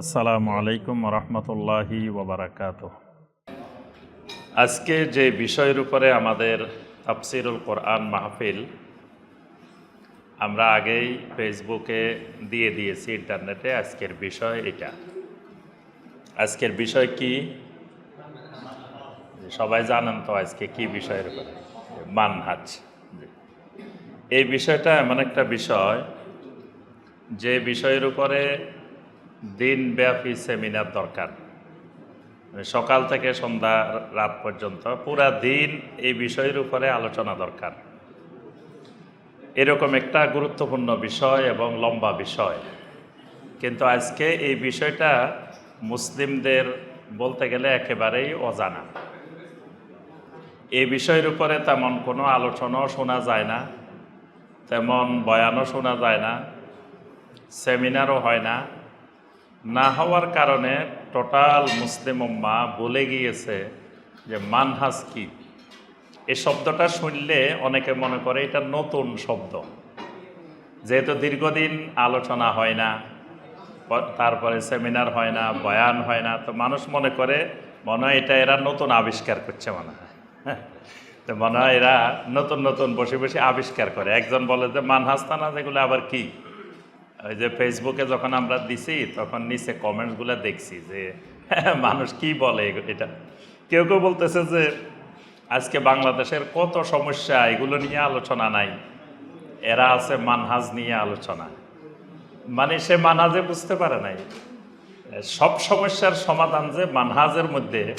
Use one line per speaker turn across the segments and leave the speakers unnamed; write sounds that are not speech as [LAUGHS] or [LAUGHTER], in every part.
আসসালামু আলাইকুম রহমতুল্লাহি ওবরাকাত। আজকে যে বিষয়ের উপরে আমাদের তাফসিরুল কোরআন মাহফিল, আমরা আগেই ফেসবুকে দিয়ে দিয়েছি, ইন্টারনেটে। আজকের বিষয় এটা। আজকের বিষয় কি? সবাই জানেন তো আজকে কি বিষয়ের উপরে? মানহাজ। এই বিষয়টা এমন একটা বিষয়, যে বিষয়ের উপরে দিনব্যাপী সেমিনার দরকার। মানে সকাল থেকে সন্ধ্যা রাত পর্যন্ত পুরা দিন এই বিষয়ের উপরে আলোচনা দরকার। এরকম একটা গুরুত্বপূর্ণ বিষয় এবং লম্বা বিষয়। কিন্তু আজকে এই বিষয়টা মুসলিমদের বলতে গেলে একেবারেই অজানা। এই বিষয়ের উপরে তেমন কোনো আলোচনাও শোনা যায় না, তেমন বয়ানও শোনা যায় না, সেমিনারও হয় না না হওয়ার কারণে টোটাল মুসলিম উম্মা বলে গিয়েছে যে মানহাজ কি? এ শব্দটা শুনলে অনেকে মনে করে এটা নতুন শব্দ। যেহেতু দীর্ঘদিন আলোচনা হয় না তারপরে সেমিনার হয় না, বয়ান হয় না, তো মানুষ মনে করে মনে হয় এটা এরা নতুন আবিষ্কার করছে মনে হয়। তো মনে হয় এরা নতুন নতুন বসে বসে আবিষ্কার করে। একজন বলে যে মানহাস্তানা যেগুলো আবার কি? ওই যে ফেসবুকে যখন আমরা দিছি, তখন নিচে কমেন্টসগুলো দেখছি যে, [LAUGHS] মানুষ কি বলে এটা। কেউ কেউ বলতেছে যে, আজকে বাংলাদেশের কত সমস্যা, এগুলো নিয়ে আলোচনা নাই। এরা আছে মানহাজ নিয়ে আলোচনা। মানে সে মানহাজে বুঝতে পারে নাই। সব সমস্যার সমাধান যে মানহাজের মধ্যে,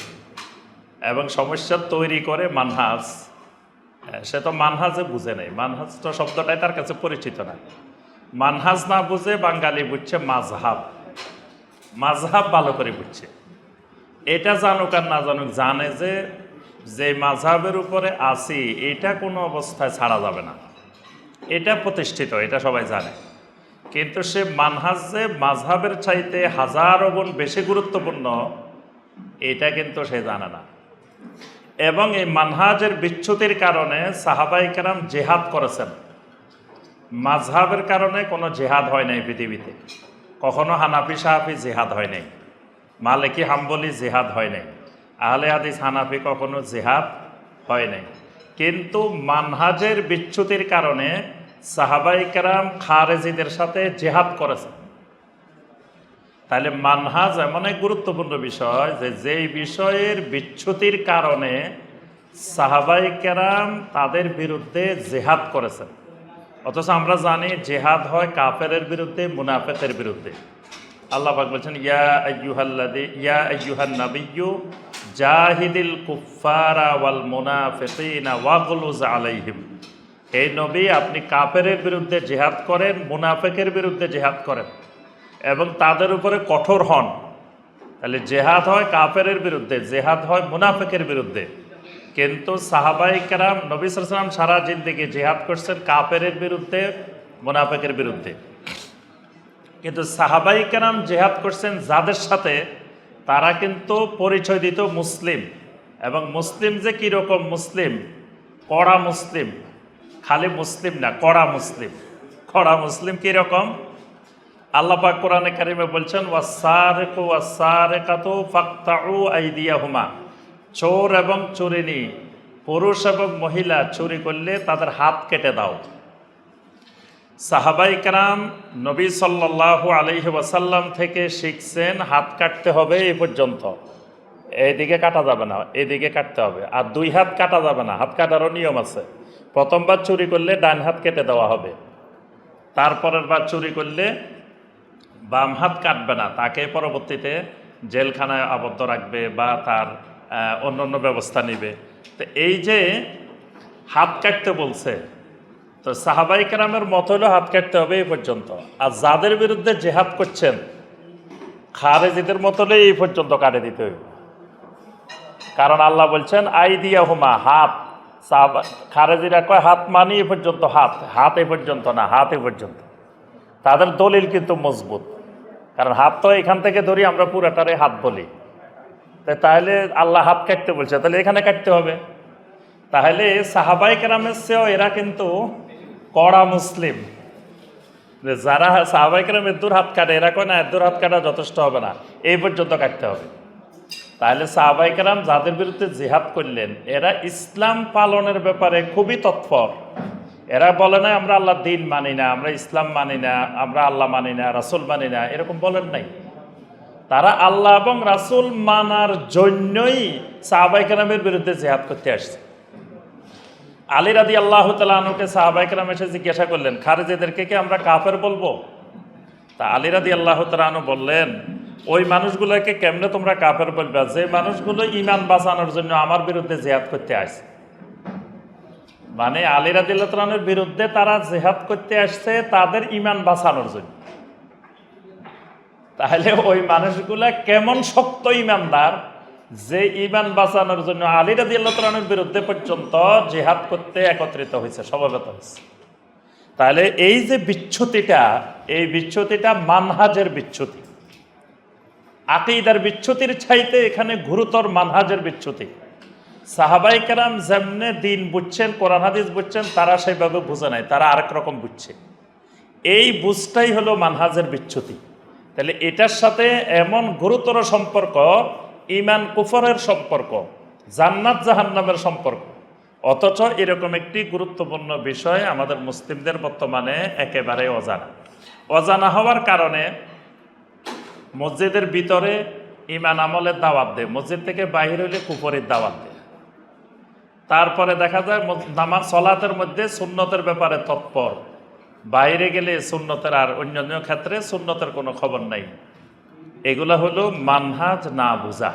এবং সমস্যা তৈরি করে মানহাজ, সে তো মানহাজে বুঝে নেই। মানহাজ তো শব্দটাই তার কাছে পরিচিত না। মানহাজ না বুঝে, বাঙালি বুঝছে, মাঝহাব। মাঝহাব ভালো করে বুঝছে। এটা জানুক আর না জানুক, জানে যে যে মাঝহাবের উপরে আসি এটা কোনো অবস্থায় ছাড়া যাবে না। এটা প্রতিষ্ঠিত, এটা সবাই জানে। কিন্তু সে মানহাজ যে মাঝহাবের চাইতে হাজারো গুণ বেশি গুরুত্বপূর্ণ, এটা কিন্তু সে জানে না। এবং এই মানহাজের বিচ্যুতির কারণে সাহাবাই কেরাম জেহাদ করেছেন। মাঝহাবের কারণে কোনো জেহাদ হয় নাই পৃথিবীতে। কখনো হানাফি সাহাফি জেহাদ হয় নাই। মালিকি, হাম্বলি জেহাদ হয় নাই। আহলে হাদিস, হানাফি কখনো জেহাদ হয় নাই। কিন্তু মানহাজের বিচ্যুতির কারণে সাহাবাই কেরাম খারেজিদের সাথে জেহাদ করেছে। তাহলে মানহাজ এমন এক গুরুত্বপূর্ণ বিষয় যে, যেই বিষয়ের বিচ্যুতির কারণে সাহাবাই কেরাম তাদের বিরুদ্ধে জেহাদ করেছেন। অথচ আমরা জানি জেহাদ হয় কাফেরের বিরুদ্ধে মুনাফেতের বিরুদ্ধে। আল্লাহ পাক বলছেন, ইয়া আইয়ুহাল্লাদি ইয়া আইয়ুহান নাবিয়্যু জাহিদিল কুফারা ওয়াল মুনাফিকিনা ওয়াগলুজ আলাইহিম। এই নবী, আপনি কাফেরের বিরুদ্ধে জেহাদ করেন, মুনাফেকের বিরুদ্ধে জেহাদ করেন এবং তাদের উপরে কঠোর হন। তাহলে জেহাদ হয় কাফেরের বিরুদ্ধে, জেহাদ হয় মুনাফেকের বিরুদ্ধে। কিন্তু সাহাবাই কেরাম নবী সালাম সারা জিন্দিগি জেহাদ করছেন কাফেরের বিরুদ্ধে, মুনাফেকের বিরুদ্ধে। কিন্তু সাহাবাই কেরাম জেহাদ করছেন যাদের সাথে, তারা কিন্তু পরিচয় দিত মুসলিম। এবং মুসলিম যে কীরকম মুসলিম? কড়া মুসলিম। খালি মুসলিম না, কড়া মুসলিম। কড়া মুসলিম কীরকম? আল্লাহ পাক কোরআনে কারিমে বলছেন ওয়াসারেকু ওয়াসারেকাতু ফাক্তাউ আইদিয়াহুমা। চোর এবং চোরিনী, পুরুষ এবং মহিলা চুরি করলে তাদের হাত কেটে দাও। সাহাবাই কারাম নবী সাল্লাল্লাহু আলাইহি ওয়াসাল্লাম থেকে শিখছেন, হাত কাটতে হবে এই পর্যন্ত। এইদিকে কাটা যাবে না, এইদিকে কাটতে হবে। আর দুই হাত কাটা যাবে না, হাত কাটারও নিয়ম আছে। প্রথমবার চুরি করলে ডান হাত কেটে দেওয়া হবে। তারপরের বার চুরি করলে বাম হাত কাটবে না, তাকে পরবর্তীতে জেলখানায় আবদ্ধ রাখবে বা তার অন্য অন্য ব্যবস্থা নিবে। তো এই যে হাত কাটতে বলছে, তো সাহাবাই কেরামের মত হলেও হাত কাটতে হবে এই পর্যন্ত। আর যাদের বিরুদ্ধে জেহাদ করছেন, খারেজিদের মত হলে এই পর্যন্ত কাটে দিতে হইব। কারণ আল্লাহ বলছেন আই দিয়া হুমা হাত খারেজিরা কয়, হাত মানি এ পর্যন্ত হাত। হাত এ পর্যন্ত না, হাত এ পর্যন্ত। তাদের দলিল কিন্তু মজবুত। কারণ হাত তো এখান থেকে ধরি আমরা পুরাটারে হাত বলি। তাহলে আল্লাহ হাত কাটতে বলছে, তাহলে এখানে কাটতে হবে। তাহলে সাহাবাই কেরামের চেয়েও এরা কিন্তু কড়া মুসলিম। যারা সাহাবাইকেরাম এদ্দুর হাত কাটে, এরা কয় না এদ্দুর হাত কাটা যথেষ্ট হবে না, এই পর্যন্ত কাটতে হবে। তাহলে সাহাবাইকেরাম যাদের বিরুদ্ধে জিহাদ করলেন, এরা ইসলাম পালনের ব্যাপারে খুবই তৎপর। এরা বলে না, আমরা আল্লাহ দিন মানি না, আমরা ইসলাম মানি না, আমরা আল্লাহ মানি না, রাসুল মানি না, এরকম বলেন নাই। তারা আল্লাহ এবং রাসুল মানার জন্যই সাহাবাইকেরামের বিরুদ্ধে জেহাদ করতে আসছে। আলী রাদি আল্লাহ তালুকে সাহাবাইকেরাম এসে জিজ্ঞাসা করলেন, খারেজিদেরকে কি আমরা কাফের বলব? তা আলী রাদি আল্লাহ তালু বললেন, ওই মানুষগুলোকে কেমনে তোমরা কাফের বলবে? যে মানুষগুলো ইমান বাঁচানোর জন্য আমার বিরুদ্ধে জেহাদ করতে আসছে। মানে আলী রাদি আল্লাহ তালুর বিরুদ্ধে তারা জেহাদ করতে আসছে তাদের ইমান বাঁচানোর জন্য। তাহলে ওই মানুষগুলা কেমন শক্ত ইমানদার যে ইমান বাঁচানোর জন্য আলী রাদি আল্লাহর বিরুদ্ধে পর্যন্ত জেহাদ করতে একত্রিত হয়েছে, সমবেত হয়েছে। তাহলে এই যে বিচ্ছুতিটা, এই বিচ্ছুতিটা মানহাজের বিচ্ছুতি। আকিদার বিচ্ছুতির ছাইতে এখানে গুরুতর মানহাজের বিচ্ছুতি। সাহাবাই কেরাম যেমনে দিন বুঝছেন, কোরআন হাদিস বুঝছেন, তারা সেইভাবে বুঝে নাই, তারা আরেক রকম বুঝছে। এই বুঝটাই হলো মানহাজের বিচ্ছুতি। তাহলে এটার সাথে এমন গুরুতর সম্পর্ক ইমান কুফরের সম্পর্ক, জান্নাত জাহান্নামের সম্পর্ক। অথচ এরকম একটি গুরুত্বপূর্ণ বিষয় আমাদের মুসলিমদের বর্তমানে একেবারে অজানা। অজানা হওয়ার কারণে মসজিদের ভিতরে ইমান আমলের দাওয়াত দেয়, মসজিদ থেকে বাহির হইলে কুফরের দাওয়াত দেয়। তারপরে দেখা যায় নামাজ, সলাতের মধ্যে সুন্নতের ব্যাপারে তৎপর। বাইরে গেলে সুন্নতের আর অন্যান্য ক্ষেত্রে সুন্নতের কোনো খবর নাই। এগুলো হলো মানহাজ না বুঝা।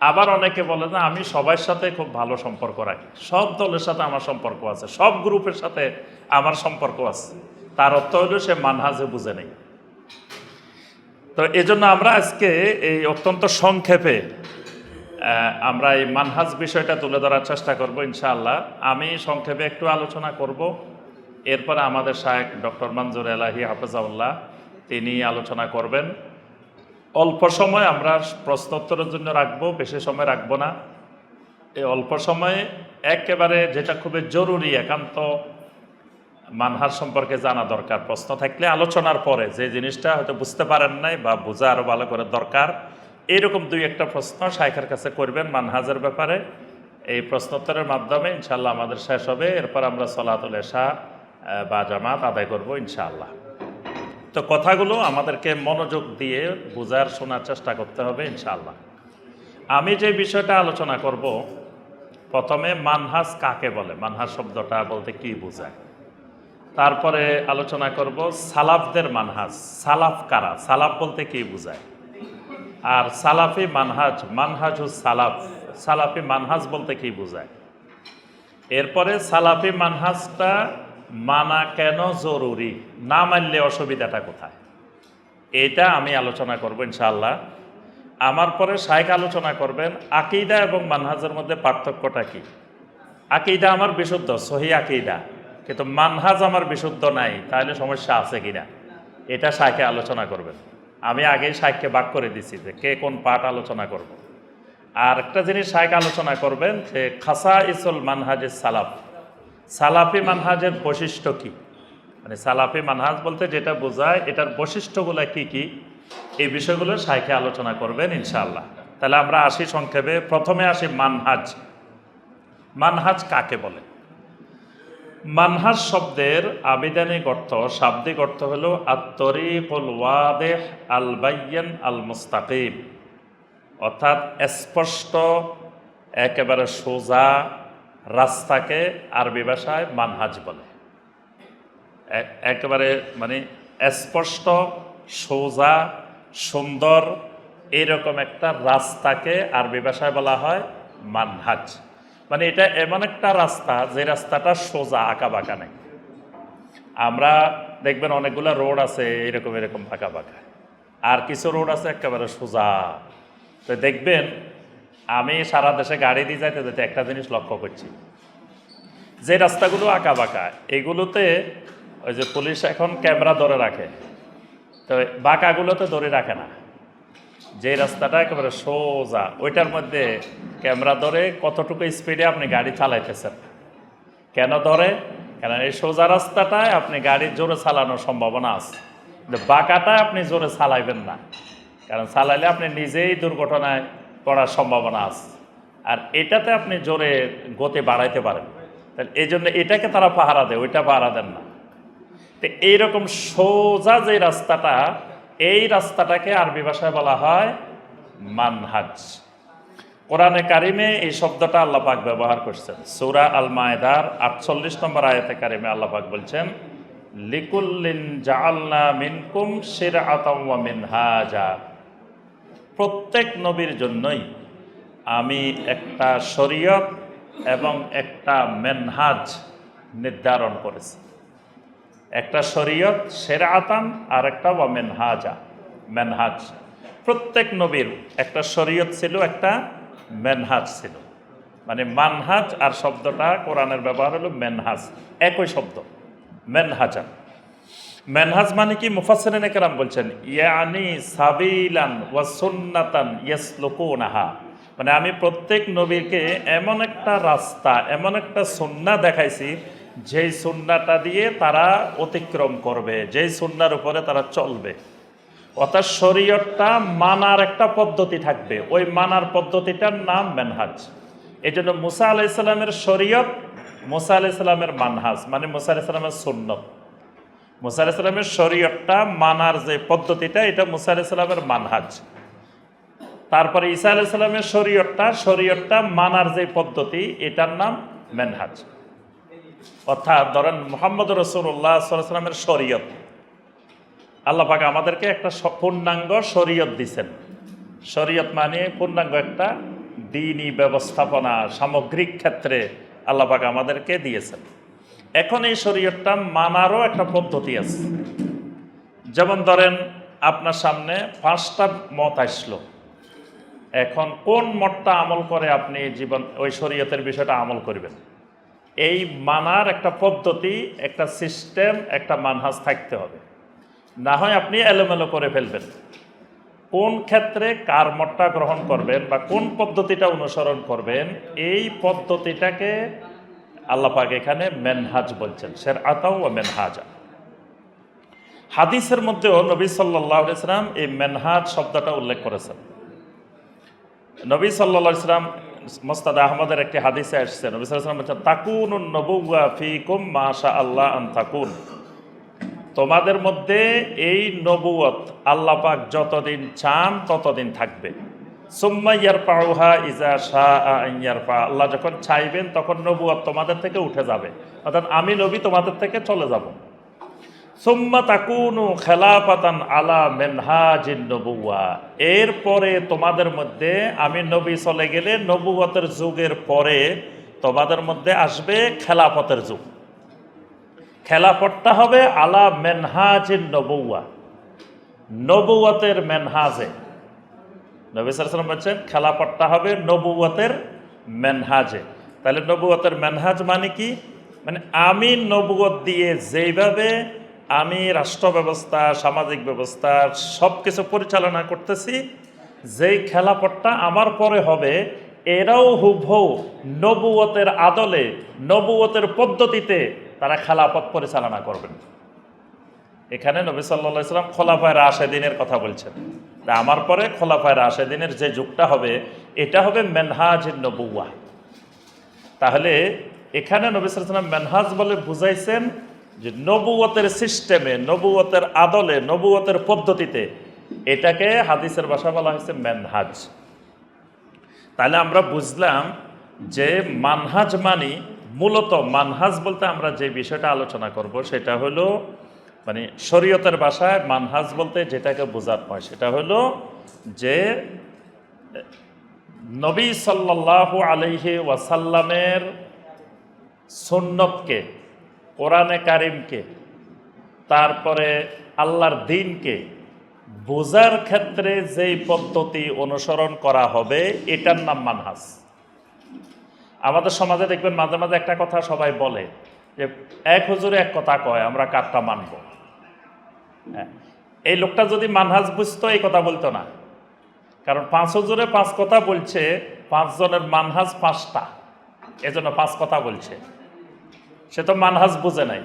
আবার অনেকে বলে, না, আমি সবার সাথে খুব ভালো সম্পর্ক রাখি। সব দলের সাথে আমার সম্পর্ক আছে, সব গ্রুপের সাথে আমার সম্পর্ক আছে। তার অর্থ হলো সে মানহাজে বুঝে নেই। তো এজন্য আমরা আজকে এই অত্যন্ত সংক্ষেপে আমরা এই মানহাজ বিষয়টা তুলে ধরার চেষ্টা করব, ইনশাআল্লাহ। আমি সংক্ষেপে একটু আলোচনা করব। এরপরে আমাদের শায়েক ডক্টর মঞ্জুর এলাহি হাফেজাউল্লাহ, তিনি আলোচনা করবেন। অল্প সময় আমরা প্রশ্নোত্তরের জন্য রাখব, বেশি সময় রাখব না। এই অল্প সময়ে একেবারে যেটা খুবই জরুরি, একান্ত মানহার সম্পর্কে জানা দরকার। প্রশ্ন থাকলে আলোচনার পরে যে জিনিসটা হয়তো বুঝতে পারেন নাই বা বোঝা আরও ভালো করে দরকার এইরকম দুই একটা প্রশ্ন শাইখের কাছে করবেন মানহাজের ব্যাপারে। এই প্রশ্নোত্তরের মাধ্যমে ইনশাল্লাহ আমাদের শেষ হবে। এরপর আমরা সলাতুল এশা বা জামাত আদায় করব ইনশাআল্লাহ। তো কথাগুলো আমাদেরকে মনোযোগ দিয়ে বোঝার, শোনার চেষ্টা করতে হবে ইনশাআল্লাহ। আমি যে বিষয়টা আলোচনা করব, প্রথমে মানহাস কাকে বলে? মানহাস শব্দটা বলতে কি বোঝায়? তারপরে আলোচনা করব সালাফদের মানহাজ সালাফ কারা? সালাফ বলতে কি বোঝায়? আর সালাফি মানহাজ মানহাজ সালাফ। সালাফি মানহাজ বলতে কি বোঝায়? এরপরে সালাফি মানহাজটা মানা কেন জরুরি? না মানলে অসুবিধাটা কোথায়? এটা আমি আলোচনা করব ইনশাআল্লাহ। আমার পরে শাইখ আলোচনা করবেন, আকিদা এবং মানহাজের মধ্যে পার্থক্যটা কি? আকিদা আমার বিশুদ্ধ, সহি আকিদা। কিন্তু মানহাজ আমার বিশুদ্ধ নাই, তাহলে সমস্যা আছে কিনা? এটা শাইখে আলোচনা করবেন। আমি আগেই শাইখকে বাক করে দিছি যে কে কোন পাঠ আলোচনা করব। আর একটা জিনিস শাইখ আলোচনা করবেন যে খাসা ইসুল মানহাজের সালাফ। সালাফি মানহাজের বৈশিষ্ট্য কি? মানে সালাফি মানহাজ বলতে যেটা বোঝায়, এটার বৈশিষ্ট্যগুলো কি কি? এই বিষয়গুলো সাইকে আলোচনা করবেন ইনশাআল্লাহ। তাহলে আমরা আসি সংক্ষেপে। প্রথমে আসি মানহাজ। মানহাজ কাকে বলে? মানহাজ শব্দের আবিধানিক অর্থ, শাব্দিক অর্থ হল আত্তরিকুল ওয়াদেহ আল বাইয়ান আল মুস্তাকিম অর্থাৎ স্পষ্ট, একেবারে সোজা রাস্তাকে আরবি ভাষায় মানহাজ বলে। একেবারে মানে স্পষ্ট, সোজা, সুন্দর এইরকম একটা রাস্তাকে আরবি ভাষায় বলা হয় মানহাজ। মানে এটা এমন একটা রাস্তা যে রাস্তাটা সোজা আঁকা বাঁকা নেই। আমরা দেখবেন অনেকগুলো রোড আছে এরকম এরকম ফাঁকা বাঁকা আর কিছু রোড আছে একেবারে সোজা। তো দেখবেন আমি সারা দেশে গাড়ি দিয়ে যাইতে যেতে একটা জিনিস লক্ষ্য করছি। যে রাস্তাগুলো আঁকা বাঁকা এগুলোতে ওই যে পুলিশ এখন ক্যামেরা ধরে রাখে। তো বাঁকাগুলোতে ধরে রাখে না। যে রাস্তাটা একেবারে সোজা, ওইটার মধ্যে ক্যামেরা ধরে কতটুকু স্পিডে আপনি গাড়ি চালাইতেছেন। কেন ধরে? কারণ এই সোজা রাস্তাটায় আপনি গাড়ি জোরে চালানোর সম্ভাবনা আছে। বাঁকাটায় আপনি জোরে চালাইবেন না। কারণ চালাইলে আপনি নিজেই দুর্ঘটনায় পড়ার সম্ভাবনা আছে। আর এটাতে আপনি জোরে গতি বাড়াইতে পারেন। তাহলে এই জন্য এটাকে তারা পাহারা দেয়, ওইটা পাহারা দেন না। তো এইরকম সোজা যে রাস্তাটা, এই রাস্তাটাকে আরবি ভাষায় বলা হয় মানহাজ। কোরআনে কারিমে এই শব্দটা আল্লাহ পাক ব্যবহার করছেন। সূরা আল মায়দার আটচল্লিশ নম্বর আয়াতে কারিমে আল্লাহ পাক বলছেন, লিকুল্লিন জাআলনা মিনকুম শিরআতাম ওয়া মিনহাজা। প্রত্যেক নবীর জন্যই আমি একটা শরীয়ত এবং একটা মেনহাজ নির্ধারণ করেছি। একটা শরীয়ত সেরা সেরাতান আর একটা ওয়া মেনহাজা, মেনহাজ। প্রত্যেক নবীর একটা শরীয়ত ছিল, একটা মেনহাজ ছিল। মানে মানহাজ আর শব্দটা কোরআনের ব্যবহার হলো মেনহাজ, একই শব্দ, মেনহাজা। মেনহাজ মানে কি? মুফাসসিরিন কেরাম বলছেন, ইয়ানি সাবিলান ওয়া সুন্নাতান ইয়াসলুকুনাহা। মানে আমি প্রত্যেক নবীকে এমন একটা রাস্তা, এমন একটা সুন্না দেখাইছি, যেই সুন্নাটা দিয়ে তারা অতিক্রম করবে, যেই সুন্নার উপরে তারা চলবে। অর্থাৎ শরীয়তটা মানার একটা পদ্ধতি থাকবে। ওই মানার পদ্ধতিটার নাম মেনহাজ। এই জন্য মুসা আলাইসাল্লামের শরীয়ত, মুসা আলাইসাল্লামের মানহাজ মানে মুসা আলাইসাল্লামের সুন্নত। মুসা আলাইসাল্লামের শরীয়তটা মানার যে পদ্ধতিটা, এটা মুসা আলাইসাল্লামের মানহাজ। তারপরে ঈসা আলাইসাল্লামের শরীয়তটা শরীয়তটা মানার যে পদ্ধতি, এটার নাম মেনহাজ। অর্থাৎ ধরেন মোহাম্মদ রসুল্লাহ সাল্লামের শরীয়ত। আল্লাহ পাক আমাদেরকে একটা পূর্ণাঙ্গ শরীয়ত দিছেন। শরীয়ত মানে পূর্ণাঙ্গ একটা দিনই ব্যবস্থাপনা, সামগ্রিক ক্ষেত্রে আল্লাহ পাক আমাদেরকে দিয়েছেন। এখন এই শরীয়তটা মানারও একটা পদ্ধতি আছে। যেমন ধরেন, আপনার সামনে পাঁচটা মত আসলো। এখন কোন মতটা আমল করে আপনি জীবন, ওই শরীয়তের বিষয়টা আমল করবেন? এই মানার একটা পদ্ধতি, একটা সিস্টেম, একটা মানহাজ থাকতে হবে। না হয় আপনি এলোমেলো করে ফেলবেন। কোন ক্ষেত্রে কার মতটা গ্রহণ করবেন বা কোন পদ্ধতিটা অনুসরণ করবেন, এই পদ্ধতিটাকে আল্লাপাক এখানে মেনহাজ বলছেন শের আতাও ও মেনহাজা। হাদিসের মধ্যেও নবী সাল্লাহ ইসলাম এই মেনহাজ শব্দটা উল্লেখ করেছেন। নবী সাল্লা ইসলাম মোস্তাদ আহমদের একটি হাদিসে আসছে, নবী সাল্লাম বলছেন তাকুন নবুয়া ফিকুম মাশা আল্লাহ আন তাকুন। তোমাদের মধ্যে এই নবুয়ত আল্লাহ পাক যতদিন চান ততদিন থাকবে। সুম্মা ইয়ার পাউহা ইজা শাহ ইয়ার পা আল্লাহ যখন চাইবেন, তখন নবুয়ত তোমাদের থেকে উঠে যাবে। অর্থাৎ আমি নবী তোমাদের থেকে চলে যাব। সুম্মা তাকুনু খেলাপাতান আলা মেনহাজিন নবুয়া এরপরে তোমাদের মধ্যে আমি নবী চলে গেলে নবুয়তের যুগের পরে তোমাদের মধ্যে আসবে খেলাপথের যুগ। খেলাপথটা হবে আলা মেনহাজিন নবুয়া নবুয়তের মেনহাজে। নবী সালাম বলছেন খেলাপথটা হবে নবুয়তের মেনহাজে। তাহলে নবুয়তের মেনহাজ মানে কি? মানে আমি নবুয়ত দিয়ে যেইভাবে আমি রাষ্ট্র ব্যবস্থা, সামাজিক ব্যবস্থা সব কিছু পরিচালনা করতেছি, যেই খেলাপথটা আমার পরে হবে, এরাও হুবহু নবুয়তের আদলে নবুয়তের পদ্ধতিতে তারা খেলাপথ পরিচালনা করবেন। এখানে নবী সাল্লা ইসলাম খোলাফায় রাশেদিনের কথা বলছেন। আমার পরে খোলাফায় রাশেদিনের যে যুগটা হবে, এটা হবে মেনহাজ নবুয়া। তাহলে এখানে নবী সাল্লাম মেনহাজ বলে বুঝাইছেন যে নবুয়তের সিস্টেমে, নবুয়তের আদলে, নবুয়তের পদ্ধতিতে এটাকে হাদিসের ভাষা বলা হয়েছে মেনহাজ। তাহলে আমরা বুঝলাম যে মানহাজ মানি, মূলত মানহাজ বলতে আমরা যে বিষয়টা আলোচনা করব, সেটা হলো মানে শরীয়তের ভাষায় মানহাজ বলতে যেটাকে বোঝার হয়, সেটা হলো যে নবী সাল্লাহ আলহি ওয়াসাল্লামের সুন্নতকে, কোরআনে কারিমকে, তারপরে আল্লাহর দিনকে বোঝার ক্ষেত্রে যেই পদ্ধতি অনুসরণ করা হবে, এটার নাম মানহাজ। আমাদের সমাজে দেখবেন মাঝে মাঝে একটা কথা সবাই বলে যে, এক হুজুরে এক কথা কয়, আমরা কারটা মানব। এই লোকটা যদি মানহাজ বুঝতো, এই কথা বলতো না। কারণ পাঁচ হুজুরে পাঁচ কথা বলছে পাঁচজনের মানহাজ পাঁচটা। এজন্য পাঁচ কথা বলছে। সে তো মানহাজ বুঝে নাই।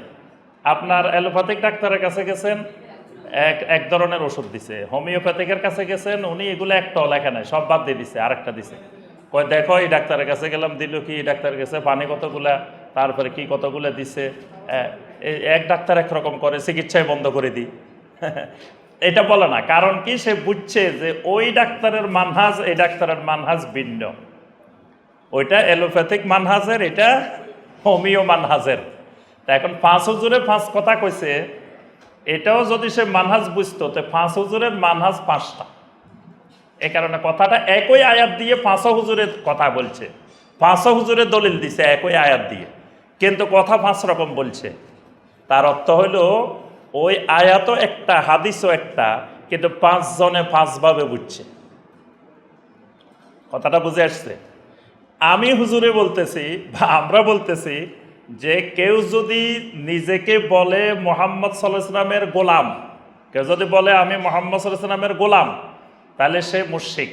আপনার অ্যালোপ্যাথিক ডাক্তারের কাছে গেছেন, এক এক ধরনের ওষুধ দিছে। হোমিওপ্যাথিকের কাছে গেছেন, উনি এগুলো একটাও লেখা নাই, সব বাদ দিয়ে দিছে, আরেকটা দিছে। কয়, দেখো, এই ডাক্তারের কাছে গেলাম, দিল কি? ডাক্তারের কাছে পানি কতগুলা? তারপরে কি কতগুলো দিছে? এই এক ডাক্তার একরকম করে চিকিৎসায় বন্ধ করে দিই। এটা বলে না, কারণ কি সে বুঝছে যে ওই ডাক্তারের মানহাজ, এই ডাক্তারের মানহাজ ভিন্ন। ওইটা অ্যালোপ্যাথিক মানহাজের, এটা হোমিও মানহাজের। তা এখন পাঁচ হুজুরে পাঁচ কথা কইছে, এটাও যদি সে মানহাজ বুঝতো, তো পাঁচ হুজুরের মানহাজ পাঁচটা। এ কারণে কথাটা একই আয়াত দিয়ে পাঁচ হুজুরের কথা বলছে। পাঁচ হুজুরের দলিল দিছে একই আয়াত দিয়ে। কিন্তু কথা পাঁচ রকম বলছে। তার অর্থ হইল ওই আয়াতও একটা, হাদিসও একটা, কিন্তু পাঁচজনে পাঁচভাবে বুঝছে। কথাটা বুঝে আসছে। আমি হুজুরে বলতেছি বা আমরা বলতেছি যে কেউ যদি নিজেকে বলে মোহাম্মদ সাল্লাহামের গোলাম, কেউ যদি বলে আমি মোহাম্মদ সাল্লাহামের গোলাম, তাহলে সে মুশিক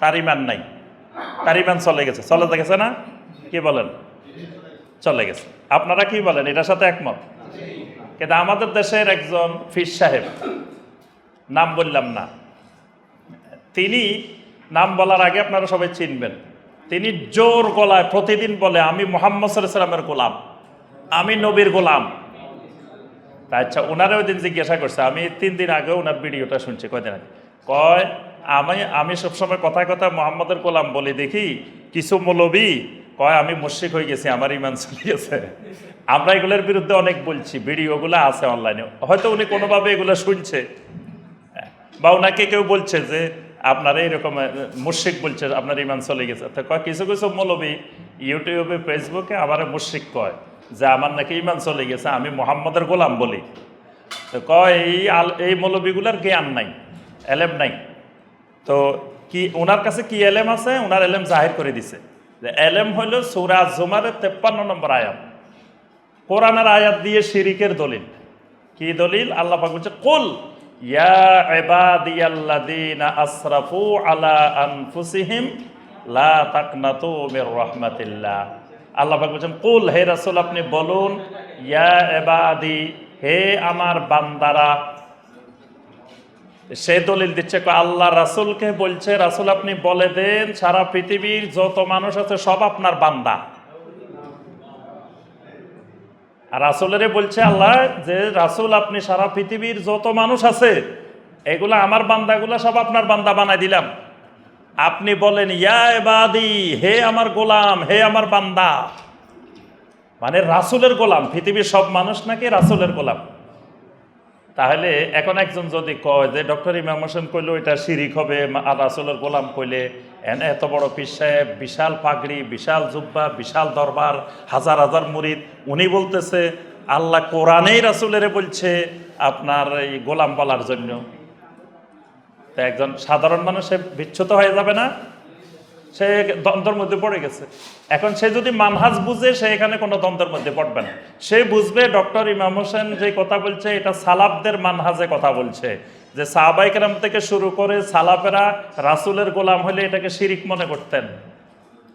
তার ইমান নাই। তার ইমান চলে গেছে। চলে গেছে না? কি বলেন? চলে গেছে। আপনারা কি বলেন? এটার সাথে একমত? কিন্তু আমাদের দেশের একজন ফির সাহেব, নাম বললাম না। তিনি নাম বলার আগে আপনারা সবাই চিনবেন। তিনি জোর গলায় প্রতিদিন বলে, আমি মোহাম্মদ সাল্লামের গোলাম। আমি নবীর গোলাম। আচ্ছা ওনারা ওই দিন জিজ্ঞাসা করছে, আমি তিন দিন আগে ওনার ভিডিওটা শুনছি, কয়দিন আগে? কয়, আমি আমি সবসময় কথায় কথা মোহাম্মদের গোলাম বলি, দেখি কিছু মৌলবী কয়, আমি মুশিক হয়ে গেছি, আমার ইমান চলে গেছে। আমরা এগুলোর বিরুদ্ধে অনেক বলছি, ভিডিওগুলো আছে অনলাইনে হয়তো উনি কোনোভাবে এগুলো শুনছে। বা ওনাকে কেউ বলছে যে, আপনার এইরকম মুশিক বলছে, আপনার ইমান চলে গেছে। তো কয়, কিছু কিছু মৌলবী ইউটিউবে, ফেসবুকে আমার মুশিক কয় যে, আমার নাকি ইমান চলে গেছে, আমি মোহাম্মদের গোলাম বলি। তো কয়, এই আল, এই মৌলবীগুলার জ্ঞান নাই, এলেম নাই। তো কি ওনার কাছে কি এলেম আছে? ওনার এলেম জাহির করে দিছে। এলেম হইল সৌরা জুমারের তেপ্পান্ন নম্বর আয়াত। কোরআনের আয়াত দিয়ে শিরিকের দলিল। কি দলিল? আল্লাহ পাক বলছে, কুল ইয়া ইবাদিয়াল্লাযীনা আসরাফু আলা আনফুসিহিম লা তাকনাতু মির রাহমাতিল্লাহ। আল্লাহ পাক বলছেন, কুল হে রাসূল, আপনি বলুন, ইয়া ইবাদি, হে আমার বান্দারা সে দলিল দিচ্ছে আল্লাহ রাসূলকে বলছে, রাসূল আপনি বলে দেন, সারা পৃথিবীর যত মানুষ আছে সব আপনার বান্দা। রাসুলেরে বলছে, আল্লাহ, যে রাসুল আপনি সারা পৃথিবীর যত মানুষ আছে, এগুলা আমার বান্দাগুলা সব আপনার বান্দা বানাই দিলাম। আপনি বলেন, ইয়া এবাদি হে আমার গোলাম, হে আমার বান্দা। মানে রাসুলের গোলাম, পৃথিবীর সব মানুষ নাকি রাসুলের গোলাম? তাহলে এখন একজন যদি কয় যে, ডক্টর ইমাম হোসেন কইলে ওইটা শিরিক হবে আর রাসুলের গোলাম কইলে এন এত বড় পীর সাহেব, বিশাল পাগড়ি, বিশাল জুব্বা, বিশাল দরবার, হাজার হাজার মুরিদ। উনি বলতেছে, আল্লাহ কোরআনেই রাসুলেরে বলছে আপনার এই গোলাম বলার জন্য। তা একজন সাধারণ মানুষ বিচ্ছুত হয়ে যাবে না? সে দ্বন্দ্বের মধ্যে পড়ে গেছে। এখন সে যদি মানহাজ বুঝে, সে এখানে কোনো দ্বন্দ্বের মধ্যে পড়বে না। সে বুঝবে, ডক্টর ইমাম হোসেন যে কথা বলছে, এটা সালাবদের মানহাজে কথা বলছে। যে সাহাবাইকেরাম থেকে শুরু করে সালাফেরা রাসুলের গোলাম হলে এটাকে শিরিক মনে করতেন।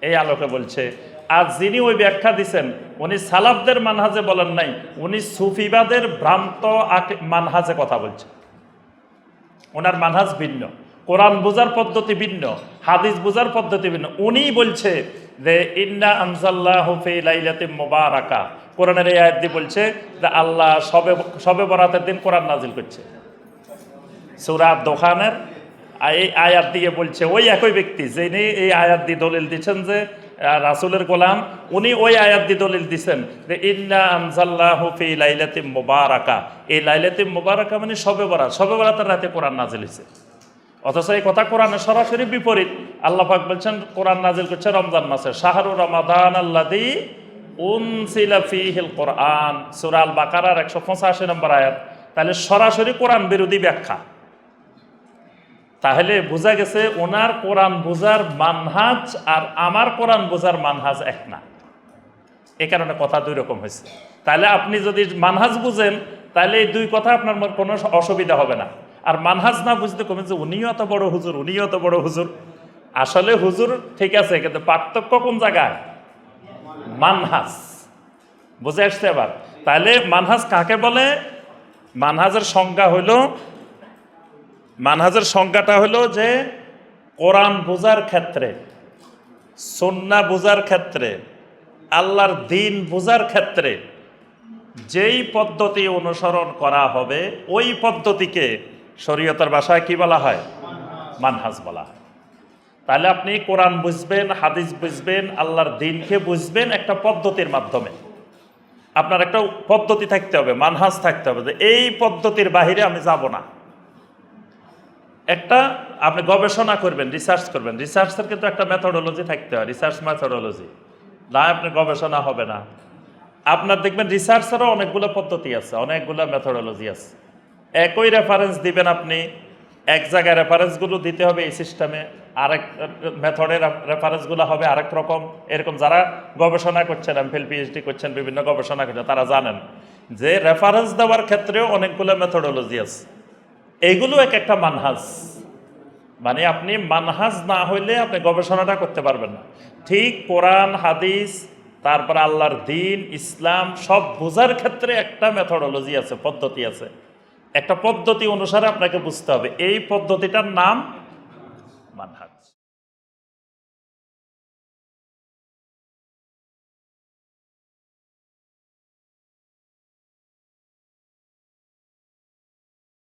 এই আলোকে বলছে। আর যিনি ওই ব্যাখ্যা দিছেন, উনি সালাবদের মানহাজে বলেন নাই, উনি সুফিবাদের ভ্রান্ত মানহাজে কথা বলছেন। ওনার মানহাজ ভিন্ন। কোরআন বোঝার পদ্ধতি ভিন্ন। হাদিস বোঝার পদ্ধতি ভিন্ন। উনি বলছে যে, ইন্না আনসাল্লাহ ফি লাইলাতি মুবারাকা। কোরআনের এই আয়াত দিয়ে বলছে যে, আল্লাহ সবে সবে বরাতের দিন কোরআন নাজিল করছে। সূরা দোকানের এই আয়াত দিয়ে বলছে, ওই একই ব্যক্তি যিনি এই আয়াত দিয়ে দলিল দিচ্ছেন যে রাসূলের গোলাম, উনি ওই আয়াত দিয়ে দলিল দিচ্ছেন যে, ইন্না আনসাল্লাহু ফি লাইলাতি মুবারাকা। এই লাইলাতি মুবারাকা মানে সবে বরাত। সবে বরাতের রাতে কোরআন নাজিল হয়েছে। অথচ এই কথা কোরআনে সরাসরি বিপরীত। আল্লাহ পাক বলছেন, কোরআন নাজিল করছে রমজান মাসে। শাহরু রমাদান আল্লাদি উনসিলা ফিহিল কোরআন। সূরা আল বাকারার একশো পঁচাশি নম্বর আয়াত। তাহলে সরাসরি কোরআন বিরোধী ব্যাখ্যা। তাহলে বোঝা গেছে, ওনার কোরআন বোঝার মানহাজ আর আমার কোরআন বোঝার মানহাজ এক না। এ কারণে কথা দুই রকম হয়েছে। তাহলে আপনি যদি মানহাজ বুঝেন, তাহলে এই দুই কথা আপনার কোনো অসুবিধা হবে না। আর মানহাজ না বুঝতে কমে যে উনিও এত বড় হুজুর, উনিও এত বড় হুজুর। আসলে হুজুর ঠিক আছে, কিন্তু পার্থক্য কোন জায়গায়? মানহাজ। বুঝে আসছে এবার? তাহলে মানহাজ কাকে বলে? মানহাজের সংজ্ঞা হইল, মানহাজের সংজ্ঞাটা হলো যে কোরআন বোঝার ক্ষেত্রে সন্না বোঝার ক্ষেত্রে, আল্লাহর দিন বোঝার ক্ষেত্রে যেই পদ্ধতি অনুসরণ করা হবে, ওই পদ্ধতিকে শরীয়তের ভাষায় কি বলা হয়? মানহাজ বলা হয়। তাহলে আপনি কোরআন বুঝবেন, হাদিস বুঝবেন, আল্লাহর দিনকে বুঝবেন একটা পদ্ধতির মাধ্যমে। আপনার একটা পদ্ধতি থাকতে হবে, মানহাজ থাকতে হবে যে এই পদ্ধতির বাহিরে আমি যাব না। একটা আপনি গবেষণা করবেন রিসার্চ করবেন। রিসার্চের কিন্তু একটা মেথোডোলজি থাকতে হয় রিসার্চ মেথোডোলজি না, আপনি গবেষণা হবে না। আপনার দেখবেন রিসার্চেরও অনেকগুলো পদ্ধতি আছে, অনেকগুলো মেথোডোলজি আছে। একই রেফারেন্স দিবেন আপনি, এক জায়গায় রেফারেন্সগুলো দিতে হবে এই সিস্টেমে আরেক মেথডের রেফারেন্সগুলো হবে আরেক রকম। এরকম যারা গবেষণা করছেন এমফিল পিএইচডি করছেন, বিভিন্ন গবেষণা করছেন তারা জানেন যে রেফারেন্স দেওয়ার ক্ষেত্রেও অনেকগুলো মেথোডোলজি আছে। এইগুলো এক একটা মানহাজ। মানে আপনি মানহাজ না হইলে আপনি গবেষণাটা করতে পারবেন না। ঠিক কোরআন, হাদিস, তারপর আল্লাহর দিন, ইসলাম সব বোঝার ক্ষেত্রে একটা মেথোডোলজি আছে, পদ্ধতি আছে। একটা পদ্ধতি অনুসারে আপনাকে বুঝতে হবে। এই পদ্ধতিটার নাম মানহাজ।